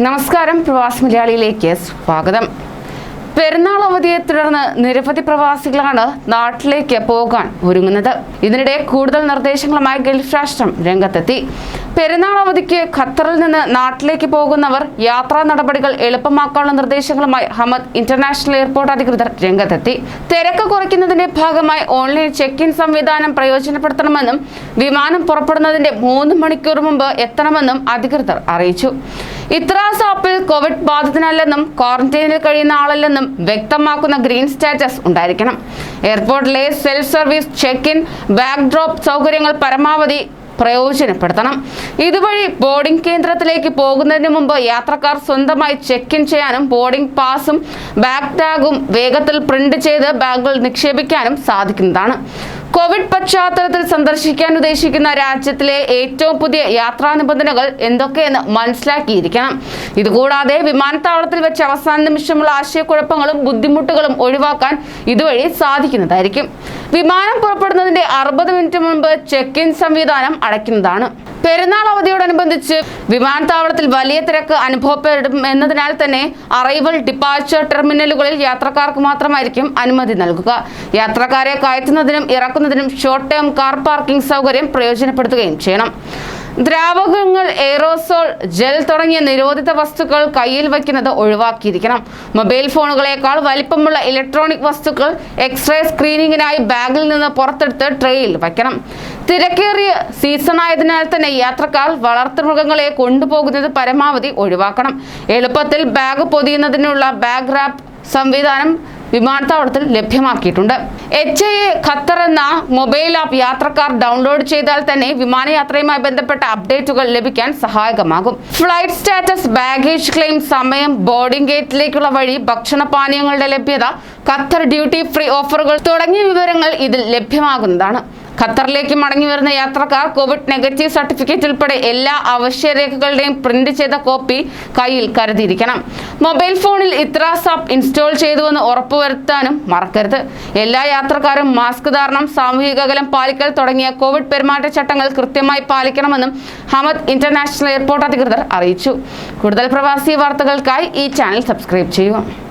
നമസ്കാരം. പ്രവാസി മലയാളിയിലേക്ക് സ്വാഗതം. പെരുന്നാൾ അവധിയെ തുടർന്ന് നിരവധി പ്രവാസികളാണ് നാട്ടിലേക്ക് പോകാൻ ഒരുങ്ങുന്നത്. ഇതിനിടെ കൂടുതൽ നിർദ്ദേശങ്ങളുമായി ഗൾഫ് രാഷ്ട്രം രംഗത്തെത്തി. പെരുന്നാൾ അവധിക്ക് ഖത്തറിൽ നിന്ന് നാട്ടിലേക്ക് പോകുന്നവർ യാത്രാ നടപടികൾ എളുപ്പമാക്കാനുള്ള നിർദ്ദേശങ്ങളുമായി ഹമദ് ഇന്റർനാഷണൽ എയർപോർട്ട് അധികൃതർ രംഗത്തെത്തി. തിരക്ക് കുറയ്ക്കുന്നതിന്റെ ഭാഗമായി ഓൺലൈൻ ചെക്ക് ഇൻ സംവിധാനം പ്രയോജനപ്പെടുത്തണമെന്നും വിമാനം പുറപ്പെടുന്നതിന്റെ മൂന്ന് മണിക്കൂർ മുമ്പ് എത്തണമെന്നും അധികൃതർ അറിയിച്ചു. ഇത്രാസ് ആപ്പിൽ കോവിഡ് ബാധിതനല്ലെന്നും ക്വാറന്റൈനിൽ കഴിയുന്ന ആളല്ലെന്നും വ്യക്തമാക്കുന്ന ഗ്രീൻ സ്റ്റാറ്റസ് ഉണ്ടായിരിക്കണം. എയർപോർട്ടിലെ self service check in bag drop സൗകര്യങ്ങൾ പരമാവധി പ്രയോജനപ്പെടുത്തണം. ഇതുവഴി ബോർഡിംഗ് കേന്ദ്രത്തിലേക്ക് പോകുന്നതിന് മുമ്പ് യാത്രക്കാർ സ്വന്തമായി ചെക്ക് ഇൻ ചെയ്യാനും ബോർഡിംഗ് പാസും ബാഗ് ടാഗും വേഗത്തിൽ പ്രിന്റ് ചെയ്ത് ബാഗുകൾ നിക്ഷേപിക്കാനും സാധിക്കുന്നതാണ്. കോവിഡ് പശ്ചാത്തലത്തിൽ സന്ദർശിക്കാൻ ഉദ്ദേശിക്കുന്ന രാജ്യത്തിലെ ഏറ്റവും പുതിയ യാത്രാ നിബന്ധനകൾ എന്തൊക്കെയെന്ന് മനസ്സിലാക്കിയിരിക്കണം. ഇതുകൂടാതെ വിമാനത്താവളത്തിൽ വെച്ച് അവസാന നിമിഷമുള്ള ആശയക്കുഴപ്പങ്ങളും ബുദ്ധിമുട്ടുകളും ഒഴിവാക്കാൻ ഇതുവഴി സാധിക്കുന്നതായിരിക്കും. വിമാനം പുറപ്പെടുന്നതിന്റെ അറുപത് മിനിറ്റ് മുൻപ് ചെക്ക് ഇൻ സംവിധാനം അടയ്ക്കുന്നതാണ്. പെരുന്നാൾ അവധിയോടനുബന്ധിച്ച് വിമാനത്താവളത്തിൽ വലിയ തിരക്ക് അനുഭവപ്പെടും എന്നതിനാൽ തന്നെ അറൈവൽ ഡിപ്പാർച്ചർ ടെർമിനലുകളിൽ യാത്രക്കാർക്ക് മാത്രമായിരിക്കും അനുമതി നൽകുക. യാത്രക്കാരെ കയറ്റുന്നതിനും ഇറക്കുന്നതിനും ഷോർട്ട് ടേം കാർ പാർക്കിംഗ് സൗകര്യം പ്രയോജനപ്പെടുത്തുകയും ചെയ്യണം. ദ്രാവകങ്ങൾ എയറോസോൾ ജെൽ തുടങ്ങിയ നിരോധിത വസ്തുക്കൾ കയ്യിൽ വയ്ക്കുന്നത് ഒഴിവാക്കിയിരിക്കണം. മൊബൈൽ ഫോണുകളേക്കാൾ വലിപ്പമുള്ള ഇലക്ട്രോണിക് വസ്തുക്കൾ എക്സ്റേ സ്ക്രീനിങ്ങിനായി ബാഗിൽ നിന്ന് പുറത്തെടുത്ത് ട്രേയിൽ വയ്ക്കണം. തിരക്കേറിയ സീസൺ ആയതിനാൽ തന്നെ യാത്രക്കാർ വളർത്തുമൃഗങ്ങളെ കൊണ്ടുപോകുന്നത് പരമാവധി ഒഴിവാക്കണം. എളുപ്പത്തിൽ ബാഗ് പൊതിയുന്നതിനുള്ള ബാഗ് റാപ്പ് സംവിധാനം വിമാനത്താവളത്തിൽ ലഭ്യമാക്കിയിട്ടുണ്ട്. എച്ച് എ ഖത്തർ എന്ന മൊബൈൽ ആപ്പ് യാത്രക്കാർ ഡൗൺലോഡ് ചെയ്താൽ തന്നെ വിമാനയാത്രയുമായി ബന്ധപ്പെട്ട അപ്ഡേറ്റുകൾ ലഭിക്കാൻ സഹായകമാകും. ഫ്ലൈറ്റ് സ്റ്റാറ്റസ് ബാഗേജ് ക്ലെയിം സമയം ബോർഡിംഗ് ഗേറ്റിലേക്കുള്ള വഴി ഭക്ഷണപാനീയങ്ങളുടെ ലഭ്യത ഖത്തർ ഡ്യൂട്ടി ഫ്രീ ഓഫറുകൾ തുടങ്ങിയ വിവരങ്ങൾ ഇതിൽ ലഭ്യമാകുന്നതാണ്. ഖത്തറിലേക്ക് മടങ്ങി വരുന്ന യാത്രക്കാർ കോവിഡ് നെഗറ്റീവ് സർട്ടിഫിക്കറ്റ് ഉൾപ്പെടെ എല്ലാ അവശ്യ രേഖകളുടെയും പ്രിന്റ് ചെയ്ത കോപ്പി കയ്യിൽ കരുതിയിരിക്കണം. മൊബൈൽ ഫോണിൽ ഇത്ര ആപ്പ് ഇൻസ്റ്റാൾ ചെയ്തുവെന്ന് ഉറപ്പുവരുത്താനും മറക്കരുത്. എല്ലാ യാത്രക്കാരും മാസ്ക് ധാരണം സാമൂഹിക അകലം പാലിക്കൽ തുടങ്ങിയ കോവിഡ് പെരുമാറ്റച്ചട്ടങ്ങൾ കൃത്യമായി പാലിക്കണമെന്നും ഹമദ് ഇന്റർനാഷണൽ എയർപോർട്ട് അധികൃതർ അറിയിച്ചു. കൂടുതൽ പ്രവാസി വാർത്തകൾക്കായി ഈ ചാനൽ സബ്സ്ക്രൈബ് ചെയ്യുക.